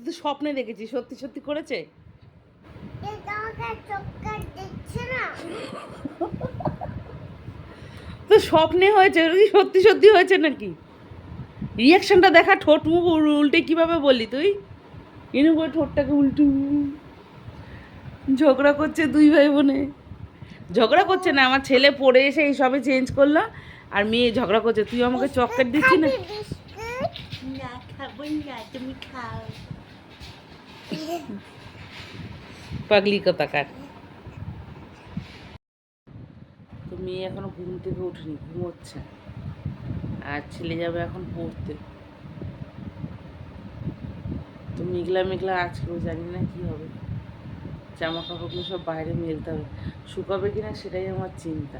তুই তো স্বপ্নে দেখেছিস সত্যি সত্যি করেছে? তো স্বপ্নে হয়েছে কি সত্যি সত্যি হয়েছে নাকি? রিয়াকশনটা দেখা ঠোঁট মুখ উল- উল্টে কীভাবে বললি তুই? ইনু করে ঠোঁটটাকে উল্টু। ঝগড়া করছে দুই ভাই বোনে ঝগড়া করছে না আমার ছেলে পড়ে এসে এই সবে চেঞ্জ করল আর মেয়ে ঝগড়া করছে। তুই আমাকে চকলেট দিচ্ছি না? না খাব না তুমি খাও। পাগলি কথাকার। তো মেয়ে এখনও ঘুম থেকে ওঠেনি, ঘুমোচ্ছে। আর ছেলে যাবে এখন পড়তে। তো মেঘলা মেঘলা আজকেও জানি না কি হবে। জামা কাপড়গুলো সব বাইরে মেলতে হবে। শুকাবে কিনা সেটাই আমার চিন্তা।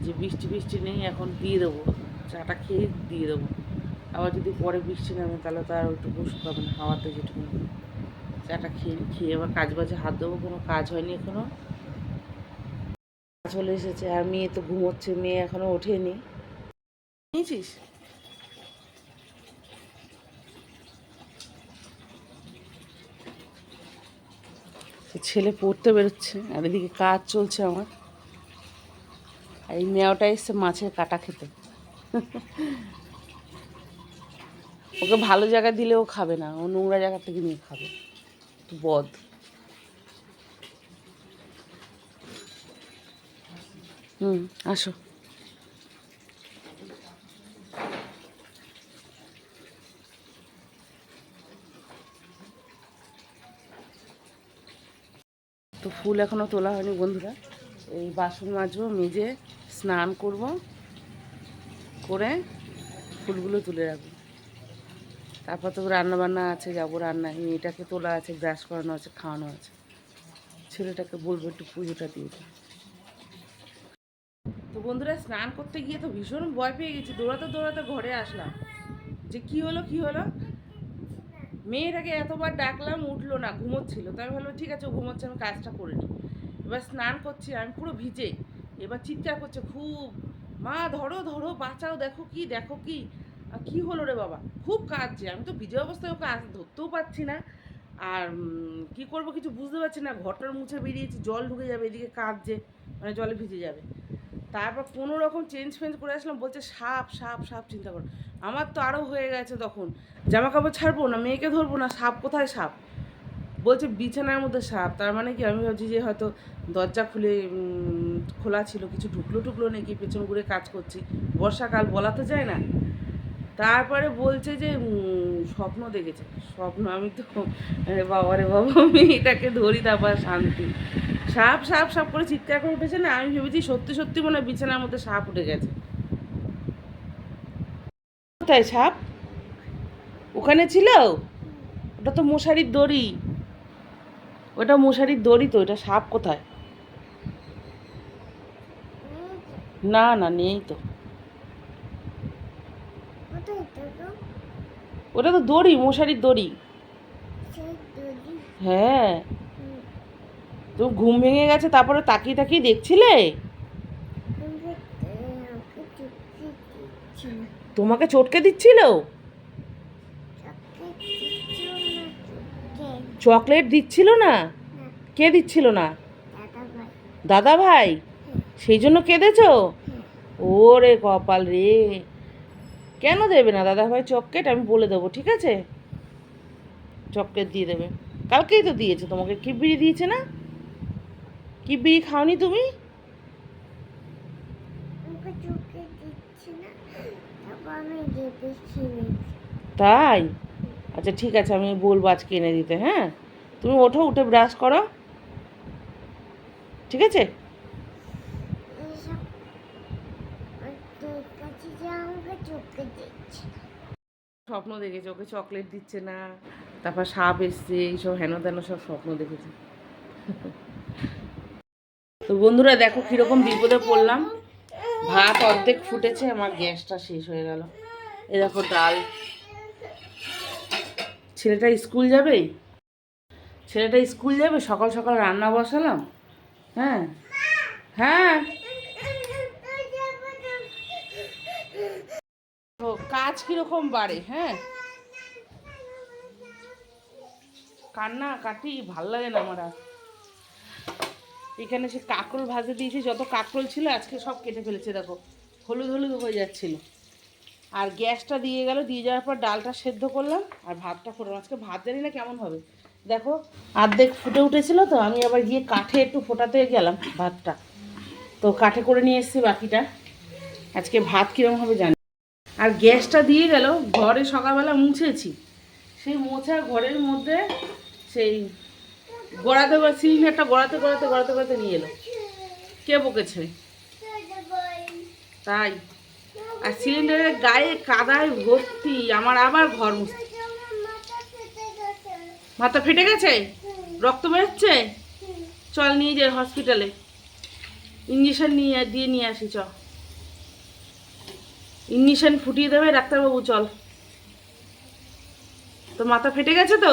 যে বৃষ্টি বৃষ্টি নেই, এখন দিয়ে দেবো। চাটা খেয়ে দিয়ে দেবো। আবার যদি পরে বৃষ্টি নামে, তাহলে তো আর ওইটুকু শুকাবে না, হাওয়াতে যেটুকু। চাটা খেয়ে খেয়ে আবার কাজ বাজে হাত দেবো কোনো কাজ হয়নি এখনও। চলে এসেছে, আর মেয়ে তো ঘুমোচ্ছে, মেয়ে এখনও ওঠেনি। নিয়েছিস? ছেলে পড়তে বেরোচ্ছে, আর এদিকে কাজ চলছে আমার। আর এই মেয়াটা এসছে মাছের কাটা খেতে। ওকে ভালো জায়গা দিলেও খাবে না, ও নোংরা জায়গা থেকে নিয়ে খাবে। বদ হুম আসো তো ফুল এখনও তোলা হয়নি বন্ধুরা। এই বাসন মাজবো, মেজে, স্নান করব, করে ফুলগুলো তুলে রাখব। তারপর তো রান্না বান্না আছে, যাব রান্না। মেয়েটাকে তোলা আছে ব্রাশ করানো আছে, খাওয়ানো আছে। ছেলেটাকে বলব একটু পুজোটা দিয়ে তো বন্ধুরা, স্নান করতে গিয়ে তো ভীষণ ভয় পেয়ে গেছি। দৌড়াতে দৌড়াতে ঘরে আসলাম। যে কি হলো কি হলো? মেয়েটাকে এতবার ডাকলাম, উঠল না, ঘুমোচ্ছিল। তাই ভাবলো ঠিক আছে ঘুমোচ্ছে, আমি কাজটা করে নিই। এবার স্নান করছি, আমি পুরো ভিজে। এবার চিৎকার করছে, খুব, মা, ধরো ধরো, বাঁচাও, দেখো কি দেখো কি। কি হলো রে বাবা? খুব কাঁদছে। আমি তো ভিজে অবস্থায় ওকে ধরতেও পারছি না। আর কি করব কিছু বুঝতে পারছি না। ঘরটার মুছে বেরিয়েছি, জল ঢুকে যাবে, এদিকে কাঁদছে মানে জলে ভিজে যাবে। তারপর কোনো রকম চেঞ্জ ফেঞ্জ করে আসলাম, বলছে সাপ সাপ সাপ, চিন্তা করো। আমার তো আরও হয়ে গেছে তখন। জামা কাপড় ছাড়বো না, মেয়েকে ধরবো না, সাপ কোথায় সাপ? বলছে বিছানার মধ্যে সাপ। তার মানে কি? আমি ভাবছি যে হয়তো দরজা খুলে খোলা ছিল, কিছু ঢুকলো টুকলো নাকি, পেছন ঘুরে কাজ করছি। বর্ষাকাল বলা তো যায় না। তারপরে বলছে যে স্বপ্ন দেখেছে। স্বপ্ন, আমি তো বাবা রে বাবা মেয়েটাকে ধরি তারপর শান্তি। সাপ সাপ সাপ করে চিৎকার করে উঠেছে না, আমি ভেবেছি সত্যি সত্যি মনে হয় বিছানার মধ্যে সাপ উঠে গেছে। কোথায় সাপ? ওখানে ছিল? ওটা তো মশারির দড়ি। ওটা মশারির দড়ি তো ওটা সাপ কোথায়? না না, নেই তো কোথায় তো ওটা তো দড়ি, মশারির দড়ি। হ্যাঁ। তো ঘুম ভেঙে গেছে, তারপরে তাকিয়ে তাকিয়ে দেখছিলে? তোমাকে চটকে দিচ্ছিল? চকলেট দিচ্ছিল না? না কে দিচ্ছিল না? দাদা ভাই সেই জন্য কেঁদেছো? ওরে কপাল রে। কেন দেবে না? দাদাভাই চকলেট আমি বলে দেবো ঠিক আছে? চকলেট দিয়ে দেবে। কালকেই তো দিয়েছে তোমাকে। কিবড়ি দিয়েছে না? কিবড়ি খাওনি তুমি? তাই? আচ্ছা ঠিক আছে আমি বলব আজকে এনে দিতে হ্যাঁ? তুমি ওঠো উঠে ব্রাশ করো। ঠিক আছে এইসব ওর কাছে যে আমাকে চুপকে দিচ্ছে স্বপ্ন দেখেছে, ওকে চকলেট দিচ্ছে না, তারপর সাপ এসছে, এইসব হেন তেন সব স্বপ্ন দেখেছে। তো বন্ধুরা দেখো কীরকম বিপদে পড়লাম, ভাত অর্ধেক ফুটেছে, আমার গ্যাসটা শেষ হয়ে গেল। এ দেখো ডাল। ছেলেটা স্কুল যাবে? ছেলেটা স্কুল যাবে? সকাল সকাল রান্না বসালাম? হ্যাঁ? হ্যাঁ? তো কাজ কীরকম বাড়ে হ্যাঁ? কান্না কাটি ভালো লাগে না আমার আর। এখানে সে কাঁকরোল ভাজে দিয়েছি, যত কাঁকরোল ছিল আজকে সব কেটে ফেলেছে, দেখো। হলুদ হলুদ হয়ে যাচ্ছিল। আর গ্যাসটা দিয়ে গেল, দিয়ে যাওয়ার পর ডালটা সেদ্ধ করলাম, আর ভাতটা করলাম আজকে ভাত জানি না কেমন হবে। দেখো, আর্ধেক ফুটে উঠেছিল তো, আমি আবার গিয়ে কাঠে একটু ফোটাতে গেলাম ভাতটা। তো কাঠে করে নিয়ে এসেছি বাকিটা। আজকে ভাত কীরকম হবে জানি আর গ্যাসটা দিয়ে গেল, ঘরে সকালবেলা মুছেছি। সেই মোছা ঘরের মধ্যে সেই গড়াতে গড়া সিলিন্ডারটা গড়াতে গড়াতে গড়াতে গড়াতে নিয়ে এলো। কে বকেছে? তাই। আর সিলিন্ডারের গায়ে কাদায় ভর্তি, আমার আবার ঘর মুছতে মাথা ফেটে গেছে? রক্ত বেরোচ্ছে? চল নিয়ে যাই হসপিটালে। ইঞ্জেকশন নিয়ে, দিয়ে নিয়ে আসি, চ। ইঞ্জেকশন ফুটিয়ে দেবে, ডাক্তারবাবু, চল। তো মাথা ফেটে গেছে তো?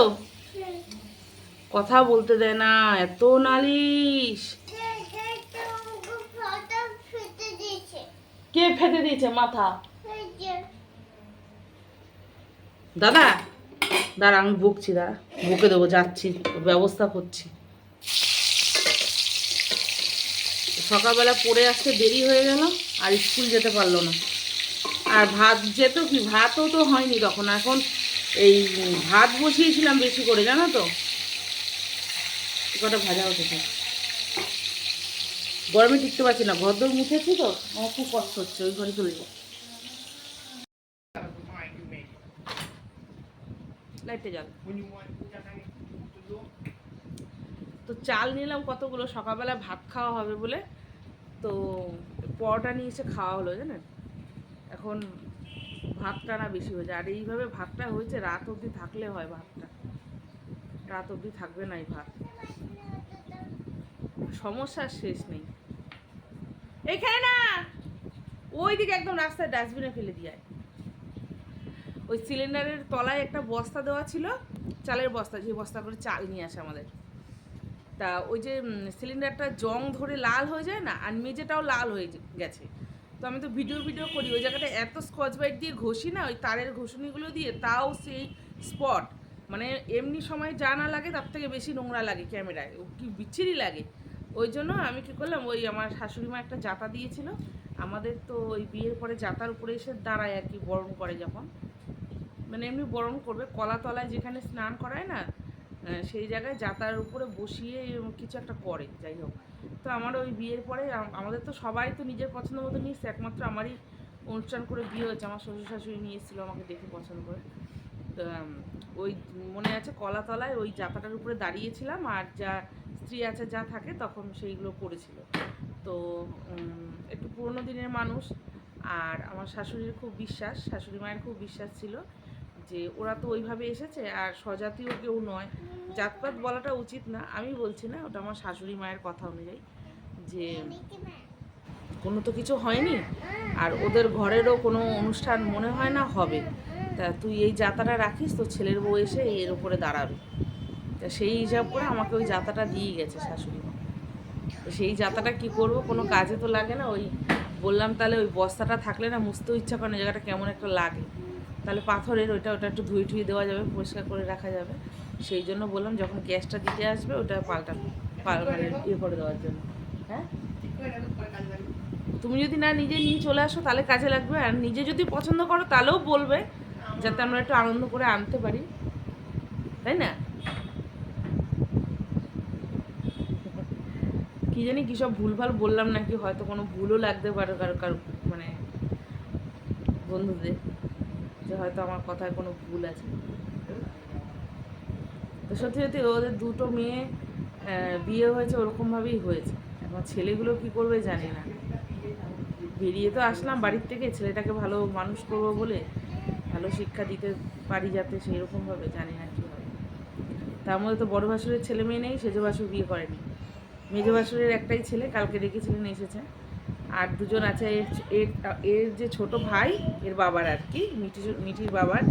কথা বলতে দেয় না, এত নালিশ। কে ফেটে দিয়েছে মাথা? দাদা, দাঁড়া, আমি বকছি, দাঁড়া। বকে দেবো, যাচ্ছি, ব্যবস্থা করছি। সকালবেলা পড়ে আসতে দেরি হয়ে গেল, আর স্কুল যেতে পারল না। আর ভাত যেত কি, ভাতও তো হয়নি তখন, এখন এই ভাত বসিয়েছিলাম বেশি করে, জানো তো? কটা ভাজা হতে থাক। গরমে টিকতে পারছি না ঘর দর মুছেছি তো, আমার খুব কষ্ট হচ্ছে, ওই ঘরে চলে যাও। লাইটে তো চাল নিলাম কতগুলো, সকালবেলা ভাত খাওয়া হবে বলে, তো পরোটা নিয়ে এসে খাওয়া হলো, জানেন? এখন ভাতটা না বেশি হয়েছে। আর এইভাবে ভাতটা হয়েছে, রাত অবধি থাকলে হয় ভাতটা। রাত অবধি থাকবে না এই ভাত। সমস্যার শেষ নেই। এখানে না! ওই দিকে একদম রাস্তায় ডাস্টবিনে ফেলে দিয়ে। ওই সিলিন্ডারের তলায় একটা বস্তা দেওয়া ছিল, চালের বস্তা, যে বস্তা করে চাল নিয়ে আসে আমাদের। তা ওই যে সিলিন্ডারটা জং ধরে লাল হয়ে যায় না, আর মেঝেটাও লাল হয়ে গেছে। তো আমি তো ভিডিও ভিডিও করি। ওই জায়গাটা এত স্কচ বাইট দিয়ে ঘষি না, ওই তারের ঘষুনিগুলো দিয়ে তাও সেই স্পট। মানে এমনি সময় যা না লাগে তার থেকে বেশি নোংরা লাগে ক্যামেরায়। ও কি বিচ্ছিরি লাগে। ওই জন্য আমি কি করলাম, ওই আমার শাশুড়ি মা একটা জাতা দিয়েছিল। আমাদের তো ওই বিয়ের পরে জাতার উপরে এসে দাঁড়ায় আর কি, বরণ করে যখন। মানে এমনি বরণ করবে, কলা তলায় যেখানে স্নান করায় না সেই জায়গায় জাতার উপরে বসিয়ে কিছু একটা করে, যাই হোক। তো আমার ওই বিয়ের পরে আমাদের তো সবাই তো নিজের পছন্দ মতো নিয়েছে, একমাত্র আমারই অনুষ্ঠান করে বিয়ে হয়েছে, আমার শ্বশুর শাশুড়ি নিয়ে এসেছিল আমাকে দেখে পছন্দ করে। তো ওই মনে আছে কলাতলায় ওই জাতাটার উপরে দাঁড়িয়েছিলাম আর যা স্ত্রী আছে যা থাকে তখন সেইগুলো করেছিল। তো একটু পুরোনো দিনের মানুষ আর আমার শাশুড়ির খুব বিশ্বাস, শাশুড়ি মায়ের খুব বিশ্বাস ছিল যে ওরা তো ওইভাবে এসেছে আর স্বজাতীয় কেউ নয়। জাতপাত বলাটা উচিত না। আমি বলছি না, ওটা আমার শাশুড়ি মায়ের কথা অনুযায়ী যে কোনো তো কিছু হয়নি। আর ওদের ঘরেরও কোনো অনুষ্ঠান মনে হয় না হবে। তা তুই এই জাতাটা রাখিস তো ছেলের বউ এসে এর উপরে দাঁড়াবে। তা সেই হিসাব করে আমাকে ওই জাতাটা দিয়ে গেছে শাশুড়ি মা। তো সেই জাতাটা কি করব? কোনো কাজে তো লাগে না। ওই বললাম তাহলে ওই বস্তাটা থাকলে না মুছতেও ইচ্ছা করে না, জায়গাটা কেমন একটা লাগে। তাহলে পাথরের ওইটা, ওটা একটু ধুয়ে টুয়ে দেওয়া যাবে, পরিষ্কার করে রাখা যাবে। সেই জন্য বললাম, যখন গ্যাসটা দিতে আসবে, ওটা পাল্টা পাল মানে ইয়ে করে দেওয়ার জন্য। হ্যাঁ? তুমি যদি না নিজে নিয়ে চলে আসো, তাহলে কাজে লাগবে। আর নিজে যদি পছন্দ করো, তাহলেও বলবে, যাতে আমরা একটু আনন্দ করে আনতে পারি। তাই না? কি জানি কি সব ভুলভাল বললাম নাকি, হয়তো কোনো ভুলও লাগতে পারে কারও কারও মানে বন্ধুদের, যে হয়তো আমার কথায় কোনো ভুল আছে। তো সত্যি সত্যি ওদের দুটো মেয়ে বিয়ে হয়েছে, ওরকমভাবেই হয়েছে। এখন ছেলেগুলো কি করবে জানি না। বেরিয়ে তো আসলাম বাড়ির থেকে, ছেলেটাকে ভালো মানুষ করব বলে, ভালো শিক্ষা দিতে পারি যাতে সেই রকমভাবে জানি না কী হবে তার মধ্যে তো বড় ভাসুরের ছেলে মেয়ে নেই, সেজো ভাসুর বিয়ে করেনি। মেজো ভাসুরের একটাই ছেলে, কালকে ডেকেছিলেন, এসেছে। আর দুজন আছে, এর এর যে ছোট ভাই, এর বাবার আর কি মিটি মিটির বাবার।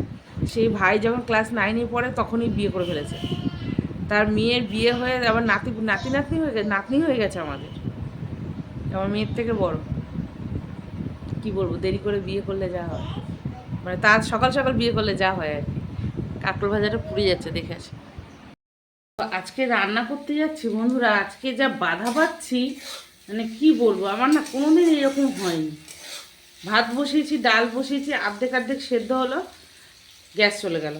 সেই ভাই যখন ক্লাস নাইনে পড়ে তখনই বিয়ে করে ফেলেছে। তার মেয়ের বিয়ে হয়ে, আবার নাতি নাতি, নাতনি হয়ে গেছে নাতনি হয়ে গেছে আমাদের। আমার মেয়ের থেকে বড়। কি বলব, দেরি করে বিয়ে করলে যা হয়। মানে তার সকাল সকাল বিয়ে করলে যা হয় আর কি। কাকড় ভাজাটা পুড়ে যাচ্ছে, দেখে আসি। আজকে রান্না করতে যাচ্ছি, বন্ধুরা, আজকে যা বাধা পাচ্ছি মানে কি বলব, আমার না কোনোদিন এরকম হয়নি। ভাত বসিয়েছি, ডাল বসিয়েছি, আর্ধেক আর্ধেক সেদ্ধ হলো। গ্যাস চলে গেল।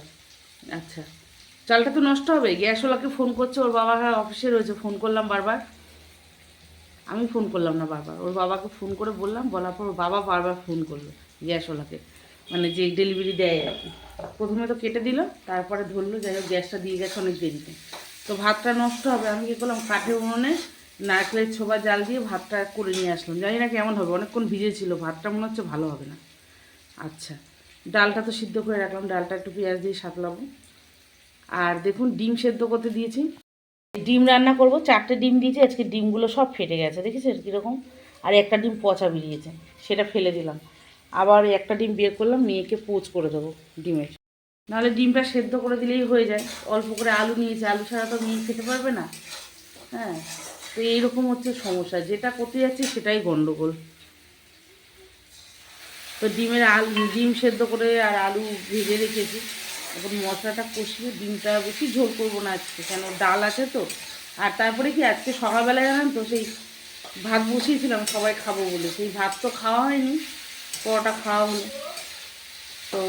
আচ্ছা। চালটা তো নষ্ট হবে। গ্যাসওয়ালাকে ফোন করছে, ওর বাবা অফিসে রয়েছে। ফোন করলাম বারবার। আমি ফোন করলাম না বারবার। ওর বাবাকে ফোন করে বললাম, বলার পর ওর বাবা বারবার ফোন করল গ্যাসওয়ালাকে মানে যে ডেলিভারি দেয় আর কি। প্রথমে তো কেটে দিল, তারপরে ধরলো, যাই হোক গ্যাসটা দিয়ে গেছে অনেক দেরিতে। তো ভাতটা নষ্ট হবে। আমি কী করলাম, কাঠের উনুনে নারকেলের ছোবা জাল দিয়ে ভাতটা করে নিয়ে আসলাম। জানি না কেমন হবে। অনেকক্ষণ ভিজে ছিল ভাতটা মনে হচ্ছে ভালো হবে না। আচ্ছা। ডালটা তো সিদ্ধ করে রাখলাম, ডালটা একটু পেঁয়াজ দিয়ে সাতলাবো। আর দেখুন, ডিম সেদ্ধ করতে দিয়েছি। ডিম রান্না করব, চারটে ডিম দিয়েছি, আজকে ডিমগুলো সব ফেটে গেছে, দেখেছেন কীরকম? আর একটা ডিম পচা বেরিয়েছে, সেটা ফেলে দিলাম। আবার একটা ডিম বের করলাম, মেয়েকে পোচ করে দেবো ডিমের। নাহলে ডিমটা সেদ্ধ করে দিলেই হয়ে যায়। অল্প করে আলু নিয়েছে, আলু ছাড়া তো মেয়ে খেতে পারবে না। হ্যাঁ তো এইরকম হচ্ছে সমস্যা। যেটা করতে যাচ্ছি সেটাই গন্ডগোল। তো ডিমের আলু, ডিম সেদ্ধ করে আর আলু ভেজে রেখেছি। এখন মশলাটা কষিয়ে ডিমটা বেশি ঝোল করব না আজকে, কেন ডাল আছে তো। আর তারপরে কি আজকে সকালবেলা জানেন তো, সেই ভাত বসিয়েছিলাম, সবাই খাব বলে। সেই ভাত তো খাওয়া হয়নি, পরোটা খাওয়া হলো। তো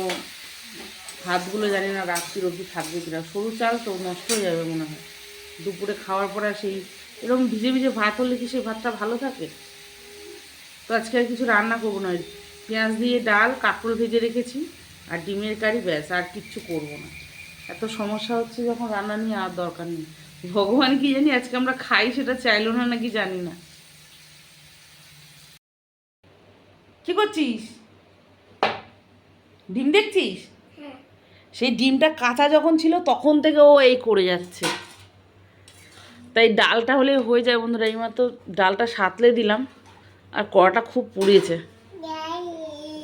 ভাতগুলো জানি না রাত্রির অবধি থাকবে কিনা। সরু চাল তো নষ্ট হয়ে যাবে মনে হয়। দুপুরে খাওয়ার পরে সেই এরকম ভিজে ভিজে ভাত হলে কি সেই ভাতটা ভালো থাকে? তো আজকে আর কিছু রান্না করব না। পেঁয়াজ দিয়ে ডাল কাঁকরোল ভেজে রেখেছি আর ডিমের কারি ব্যাস আর কিচ্ছু করব না। এত সমস্যা হচ্ছে যখন রান্না নিয়ে আর দরকার নেই। ভগবান কি জানি আজকে আমরা খাই সেটা চাইলো না নাকি জানি না। কি করছিস? ডিম দেখছিস? হ্যাঁ। সেই ডিমটা কাঁচা যখন ছিল তখন থেকে ও এই করে যাচ্ছে। তাই ডালটা হলে হয়ে যায় বন্ধুরা এইমাত্র ডালটা সাতলে দিলাম আর কড়াটা খুব পুড়িয়েছে।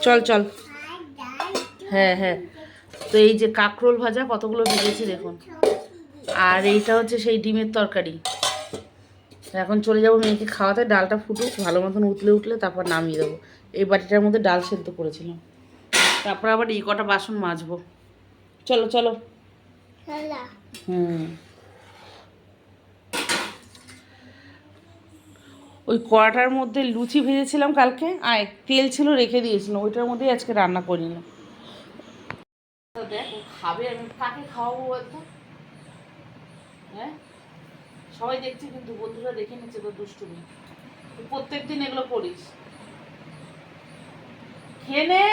চল চল। হ্যাঁ হ্যাঁ। তো এই যে কাঁকরোল ভাজা কতগুলো ভেজেছি দেখুন। আর এইটা হচ্ছে সেই ডিমের তরকারি। এখন চলে যাব মেয়েকে খাওয়াতে ডালটা ফুটুক ভালো মতন উতলে উঠলে তারপর নামিয়ে দেবো। এই বাটিটার মধ্যে ডাল সেদ্ধ করেছিলাম। তারপর আবার এই কটা বাসন মাজবো। চলো। চলো। হুম। ওই কড়াটার মধ্যে লুচি ভেজেছিলাম কালকে আর তেল ছিল রেখে দিয়েছিলাম ওইটার মধ্যেই আজকে রান্না করে নিলাম। দেখ খাবে আমি কাকে খাওয়াবো বলতো হ্যাঁ? সবাই দেখছে কিন্তু বন্ধুরা দেখে নিচ্ছে তো দুষ্টুমি। তুই প্রত্যেক দিন এগুলো করিস। খেয়ে নে।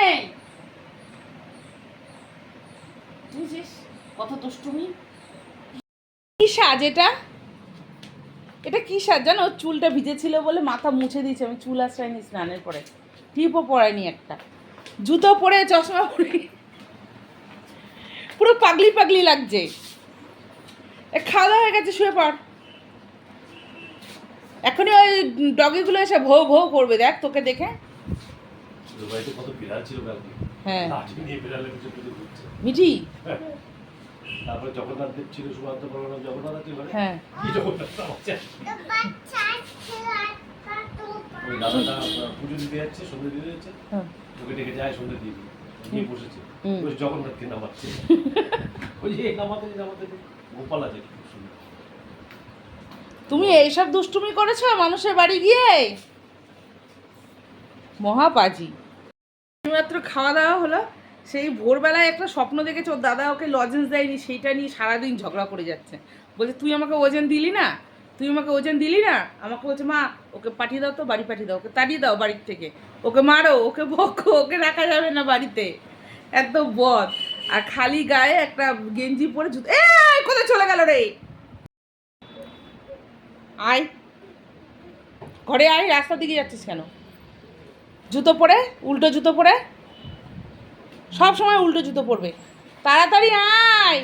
বুঝিস? কত দুষ্টুমি? কি সাজ এটা? এটা কি সাজ জানো চুলটা ভিজেছিল বলে মাথা মুছে দিয়েছে আমি চুল আশ্রয়নি স্নানের পরে। টিপও পরায়নি একটা। জুতো পরে চশমা পরে। পুরো পাগলি পাগলি লাগছে। এ খাওয়া দাওয়া হয়ে গেছে শুয়ে পড়। এখনই ওই ডগিগুলো এসে ভৌ ভৌ করবে দেখ তোকে দেখে। হ্যাঁ। মিঠি? তারপরে জগন্নাথ দেব ছিল বর্মন জগন্নাথ আছে ঘরে? হ্যাঁ। কি জগন্নাথ? আছে? ওই দাদাটা পুজো দিতে যাচ্ছে সন্ধ্যে দিতে যাচ্ছে। হ্যাঁ। ওকে ডেকে যায় সন্ধ্যে দিয়ে নিয়ে বসেছে। ওই জগন্নাথকে নামাচ্ছে। ওই যে নামাতে নামাতে গোপাল আছে খুব সুন্দর তুমি এইসব দুষ্টুমি করেছ মানুষের বাড়ি গিয়ে? মহাপাজি। মাত্র খাওয়া দাওয়া হলো? সেই ভোরবেলায় একটা স্বপ্ন দেখেছে, ওর দাদা ওকে লজেন্স দেয়নি, সেইটা নিয়ে সারাদিন ঝগড়া করে যাচ্ছে। বলছে, তুই আমাকে ওজন দিলি না? তুই আমাকে ওজন দিলি না? আমাকে বলছে, মা, ওকে পাঠিয়ে দাও তো, বাড়ি পাঠিয়ে দাও, ওকে তাড়িয়ে দাও বাড়ির থেকে। ওকে মারো, ওকে বকো, ওকে রাখা যাবে না বাড়িতে। এত বদ। আর খালি গায়ে একটা গেঞ্জি পরে জুতো, এ কোথায় চলে গেল রে? আয়। ঘরে আয়, রাস্তার দিকে যাচ্ছিস কেন? জুতো পরে, উল্টো জুতো পরে? সব সময় উল্টো জুতো পরবে। তাড়াতাড়ি আয়।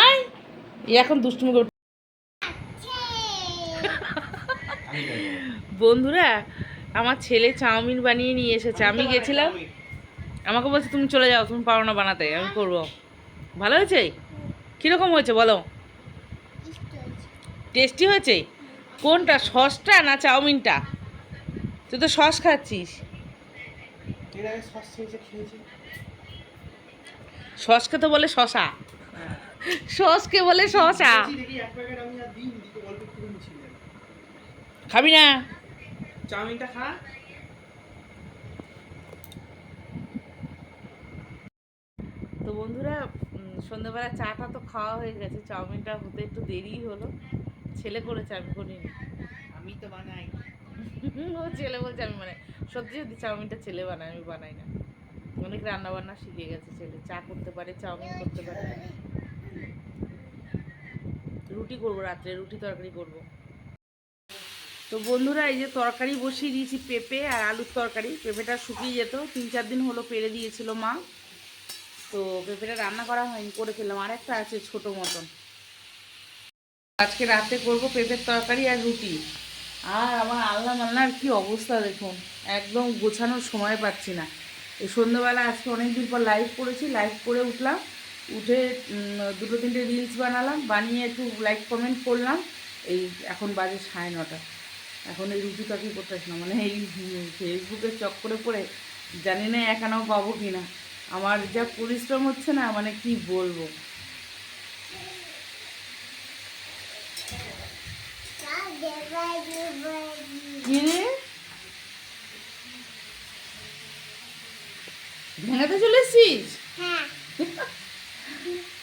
আয়। এখন দুষ্টুমি করে বন্ধুরা, আমার ছেলে চাউমিন বানিয়ে নিয়ে এসেছে। আমি গেছিলাম। আমাকে বলছে, তুমি চলে যাও, তুমি পারো না বানাতে। আমি করব। ভালো হয়েছে? কীরকম হয়েছে বলো? টেস্টি হয়েছে? কোনটা, সসটা না চাউমিনটা? তুই তো সস খাচ্ছিস। সসকে তো বলে শশা। সসকে বলে ছিল খাবি না। চাউমিনটা খা। তো বন্ধুরা সন্ধ্যেবেলা চাটা তো খাওয়া হয়ে গেছে চাউমিনটা হতে একটু দেরি হলো। ছেলে করেছে আমি করিনি। আমি তো বানাই। ও ছেলে বলছে আমি মানে সত্যি সত্যি চাউমিনটা ছেলে বানায়, আমি বানাই না। অনেক রান্না বান্না শিখে গেছে ছেলে, চা করতে পারে, চাউমিন করতে পারে। রুটি করব রাত্রে, রুটি তরকারি করব। তো বন্ধুরা, এই যে তরকারি বসিয়ে দিয়েছি পেঁপে আর আলুর তরকারি। পেঁপেটা শুকিয়ে যেত, তিন চার দিন হলো পেরে দিয়েছিল মা। তো পেঁপেটা রান্না করা হয়নি, করে ফেললাম। আর একটা আছে ছোটো মতন। আজকে রাতে করব পেঁপের তরকারি আর রুটি। আর আমার আল্লাহ মাল্লার কি অবস্থা দেখুন? একদম গোছানোর সময় পাচ্ছি না। এই সন্ধ্যেবেলা আজকে অনেক দিন পর লাইভ করেছি লাইভ করে উঠলাম। উঠে দুটো তিনটে রিলস বানালাম বানিয়ে একটু লাইক কমেন্ট করলাম। এই এখন বাজে সাড়ে নটা। এখন এই রুটি তরকারি করতেছি না। মানে এই উম, ফেসবুকের চক্করে পড়ে জানি না একানাও পাবো কি না আমার যা পরিশ্রম হচ্ছে না মানে কি বলব? ভেড়াতে ভেঙাতে চলে এসছিস? হ্যাঁ।